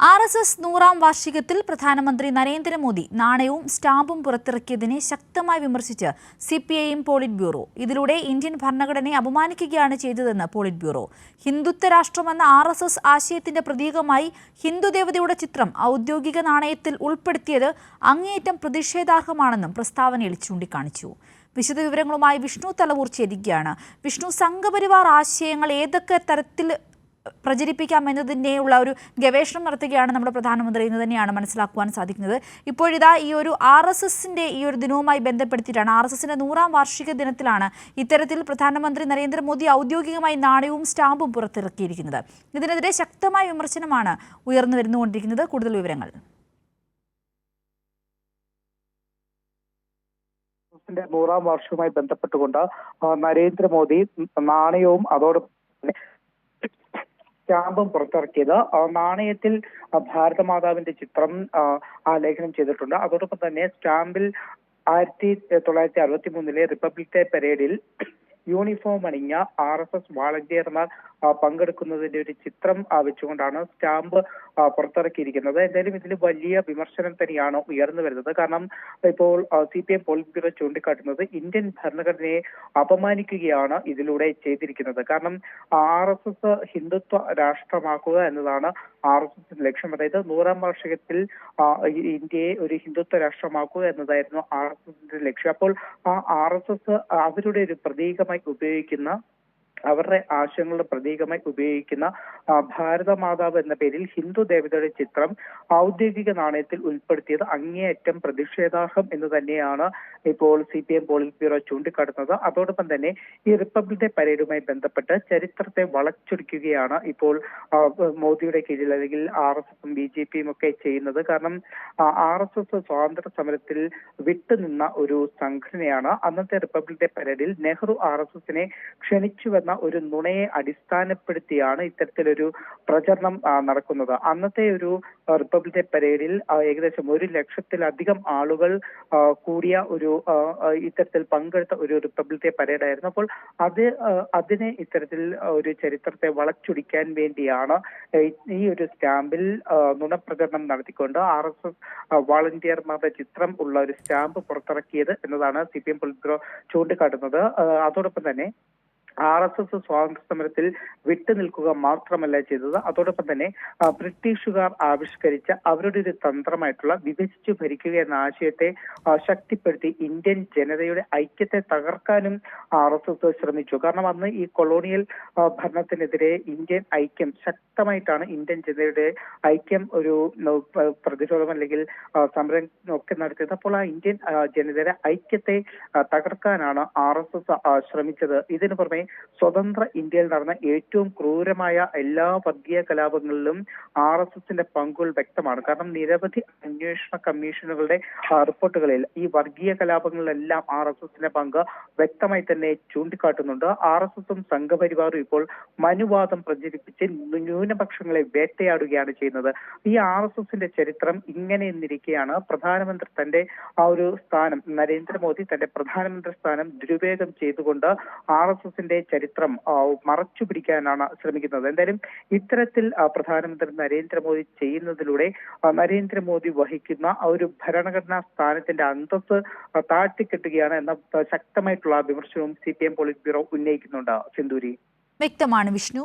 R S S നൂറാം വാർഷികത്തിൽ പ്രധാനമന്ത്രി നരേന്ദ്രമോദി നാണയവും സ്റ്റാമ്പും പുറത്തിറക്കിയതിനെ ശക്തമായി വിമർശിച്ച് C P I M polit bureau ഇതിലൂടെ ഇന്ത്യൻ ഭരണഘടനയെ അപമാനിക്കുകയാണ് ചെയ്തതെന്ന് പോളിറ്റ് ബ്യൂറോ ഹിന്ദുത്വ രാഷ്ട്രമെന്ന ആർ എസ് എസ് ആശയത്തിന്റെ പ്രതീകമായി ഹിന്ദുദേവതയുടെ ചിത്രം ഔദ്യോഗിക നാണയത്തിൽ ഉൾപ്പെടുത്തിയത് അങ്ങേയറ്റം പ്രതിഷേധാർഹമാണെന്നും പ്രസ്താവനയിൽ ചൂണ്ടിക്കാണിച്ചു. വിശദവിവരങ്ങളുമായി വിഷ്ണു തലവൂർ ചേരുകയാണ്. വിഷ്ണു സംഘപരിവാർ ആശയങ്ങൾ ഏതൊക്കെ തരത്തിൽ പ്രചരിപ്പിക്കാം എന്നതിന്റെയുള്ള ഒരു ഗവേഷണം നടത്തുകയാണ് നമ്മുടെ പ്രധാനമന്ത്രി എന്ന് തന്നെയാണ് മനസ്സിലാക്കുവാൻ സാധിക്കുന്നത്. ഇപ്പോഴിതാ ഈ ഒരു ആർ എസ് എസിന്റെ ഈ ഒരു ദിനവുമായി ബന്ധപ്പെടുത്തിയിട്ടാണ് ആർ എസ് എസിന്റെ നൂറാം വാർഷിക ദിനത്തിലാണ് ഇത്തരത്തിൽ പ്രധാനമന്ത്രി നരേന്ദ്രമോദി ഔദ്യോഗികമായി നാണയവും സ്റ്റാമ്പും പുറത്തിറക്കിയിരിക്കുന്നത്. ഇതിനെതിരെ ശക്തമായ വിമർശനമാണ് ഉയർന്നു വരുന്നുകൊണ്ടിരിക്കുന്നത്. കൂടുതൽ വിവരങ്ങൾ. ന്റെ നൂറാം വർഷവുമായി ബന്ധപ്പെട്ടുകൊണ്ട് നരേന്ദ്രമോദി നാണയവും അതോടൊപ്പം സ്റ്റാമ്പും പുറത്തിറക്കിയത്. നാണയത്തിൽ ഭാരത ഭാരതമാതാവിന്റെ ചിത്രം ആലേഖനം ചെയ്തിട്ടുണ്ട്. അതോടൊപ്പം തന്നെ സ്റ്റാമ്പിൽ ആയിരത്തി തൊള്ളായിരത്തി അറുപത്തി മൂന്നിലെ റിപ്പബ്ലിക് ഡേ പരേഡിൽ യൂണിഫോം അണിഞ്ഞ ആർ എസ് എസ് വാളണ്ടിയർമാർ പങ്കെടുക്കുന്നതിന്റെ ഒരു ചിത്രം വെച്ചുകൊണ്ടാണ് സ്റ്റാമ്പ് പുറത്തിറക്കിയിരിക്കുന്നത്. എന്തായാലും ഇതിൽ വലിയ വിമർശനം തന്നെയാണ് ഉയർന്നു വരുന്നത്. കാരണം ഇപ്പോൾ C P M polit bureau ചൂണ്ടിക്കാട്ടുന്നത് ഇന്ത്യൻ ഭരണഘടനയെ അപമാനിക്കുകയാണ് ഇതിലൂടെ ചെയ്തിരിക്കുന്നത്. കാരണം ആർ എസ് എസ് ഹിന്ദുത്വ രാഷ്ട്രമാക്കുക എന്നതാണ് ആർ എസ് എസിന്റെ ലക്ഷ്യം. അതായത് നൂറാം വാർഷികത്തിൽ ഇന്ത്യയെ ഒരു ഹിന്ദുത്വ രാഷ്ട്രമാക്കുക എന്നതായിരുന്നു ആർ എസ് എസിന്റെ ലക്ഷ്യം. അപ്പോൾ ആ ആർ എസ് എസ് അവരുടെ ഒരു പ്രതീകമായി ഉപയോഗിക്കുന്ന അവരുടെ ആശയങ്ങളുടെ പ്രതീകമായി ഉപയോഗിക്കുന്ന ഭാരതമാതാവ് ഭാരത മാതാവ് എന്ന പേരിൽ ഹിന്ദു ദേവതയുടെ ചിത്രം ഔദ്യോഗിക നാണയത്തിൽ ഉൾപ്പെടുത്തിയത് അങ്ങേയറ്റം പ്രതിഷേധാർഹം എന്ന് തന്നെയാണ് ഇപ്പോൾ C P M polit bureau ചൂണ്ടിക്കാട്ടുന്നത്. അതോടൊപ്പം തന്നെ ഈ റിപ്പബ്ലിക് ഡേ പരേഡുമായി ബന്ധപ്പെട്ട് ചരിത്രത്തെ വളച്ചൊടിക്കുകയാണ് ഇപ്പോൾ മോദിയുടെ കീഴിൽ അല്ലെങ്കിൽ ആർ എസ് എസും ബി ജെ പിയും ഒക്കെ ചെയ്യുന്നത്. കാരണം ആർ എസ് എസ് സ്വാതന്ത്ര്യ സമരത്തിൽ വിട്ടുനിന്ന ഒരു സംഘടനയാണ്. അന്നത്തെ റിപ്പബ്ലിക് ഡേ പരേഡിൽ നെഹ്റു ആർ എസ് എസിനെ ക്ഷണിച്ചുവെന്ന ഒരു നുണയെ അടിസ്ഥാനപ്പെടുത്തിയാണ് ഇത്തരത്തിലൊരു പ്രചരണം നടക്കുന്നത്. അന്നത്തെ ഒരു റിപ്പബ്ലിക് ഡേ പരേഡിൽ ഏകദേശം ഒരു ലക്ഷത്തിലധികം ആളുകൾ കൂടിയ ഒരു ഇത്തരത്തിൽ പങ്കെടുത്ത ഒരു റിപ്പബ്ലിക് ഡേ പരേഡ് ആയിരുന്നു അപ്പോൾ അത് അതിനെ ഇത്തരത്തിൽ ഒരു ചരിത്രത്തെ വളച്ചൊടിക്കാൻ വേണ്ടിയാണ് ഈ- ഒരു സ്റ്റാമ്പിൽ നുണ നുണപ്രചരണം നടത്തിക്കൊണ്ട് ആർ എസ് എസ് വാളണ്ടിയർമാരുടെ ചിത്രം ഉള്ള ഒരു സ്റ്റാമ്പ് പുറത്തിറക്കിയത് എന്നതാണ് C P M polit bureau ചൂണ്ടിക്കാട്ടുന്നത് അതോടൊപ്പം തന്നെ ആർ എസ് എസ് സ്വാതന്ത്ര്യ സമരത്തിൽ വിട്ടുനിൽക്കുക മാത്രമല്ല ചെയ്തത്. അതോടൊപ്പം തന്നെ ബ്രിട്ടീഷുകാർ ആവിഷ്കരിച്ച അവരുടെ ഒരു തന്ത്രമായിട്ടുള്ള വിഭജിച്ചു ഭരിക്കുക എന്ന ആശയത്തെ ശക്തിപ്പെടുത്തി ഇന്ത്യൻ ജനതയുടെ ഐക്യത്തെ തകർക്കാനും ആർ എസ് എസ് ശ്രമിച്ചു. കാരണം അന്ന് ഈ കൊളോണിയൽ ഭരണത്തിനെതിരെ ഇന്ത്യൻ ഐക്യം ശക്തമായിട്ടാണ് ഇന്ത്യൻ ജനതയുടെ ഐക്യം ഒരു പ്രതിരോധം അല്ലെങ്കിൽ സമരം ഒക്കെ നടത്തിയത്. അപ്പോൾ ആ ഇന്ത്യൻ ജനതയുടെ ഐക്യത്തെ തകർക്കാനാണ് ആർ എസ് എസ് ശ്രമിച്ചത്. ഇതിനു പുറമെ സ്വതന്ത്ര ഇന്ത്യയിൽ നടന്ന ഏറ്റവും ക്രൂരമായ എല്ലാ വർഗീയ കലാപങ്ങളിലും ആർ എസ് എസിന്റെ പങ്കുകൾ വ്യക്തമാണ്. കാരണം നിരവധി അന്വേഷണ കമ്മീഷനുകളുടെ റിപ്പോർട്ടുകളിൽ ഈ വർഗീയ കലാപങ്ങളിലെല്ലാം ആർ എസ് എസിന്റെ പങ്ക് വ്യക്തമായി തന്നെ ചൂണ്ടിക്കാട്ടുന്നുണ്ട്. ആർ എസ് എസും സംഘപരിവാറും ഇപ്പോൾ മനുവാദം പ്രചരിപ്പിച്ച് ന്യൂനപക്ഷങ്ങളെ വേട്ടയാടുകയാണ് ചെയ്യുന്നത്. ഈ ആർ എസ് എസിന്റെ ചരിത്രം ഇങ്ങനെ എന്നിരിക്കെയാണ് പ്രധാനമന്ത്രി തന്റെ ആ ഒരു സ്ഥാനം നരേന്ദ്രമോദി തന്റെ പ്രധാനമന്ത്രി സ്ഥാനം ദുരുപയോഗം ചെയ്തുകൊണ്ട് ആർ എസ് എസിന്റെ ചരിത്രം മറച്ചു പിടിക്കാനാണ് ശ്രമിക്കുന്നത്. എന്തായാലും ഇത്തരത്തിൽ പ്രധാനമന്ത്രി നരേന്ദ്രമോദി ചെയ്യുന്നതിലൂടെ നരേന്ദ്രമോദി വഹിക്കുന്ന ഒരു ഭരണഘടനാ സ്ഥാനത്തിന്റെ അന്തസ് താഴ്ത്തിക്കെട്ടുകയാണ് എന്ന ശക്തമായിട്ടുള്ള വിമർശനവും C P M polit bureau ഉന്നയിക്കുന്നുണ്ട്. സിന്ദൂരി. വ്യക്തമാണ് വിഷ്ണു.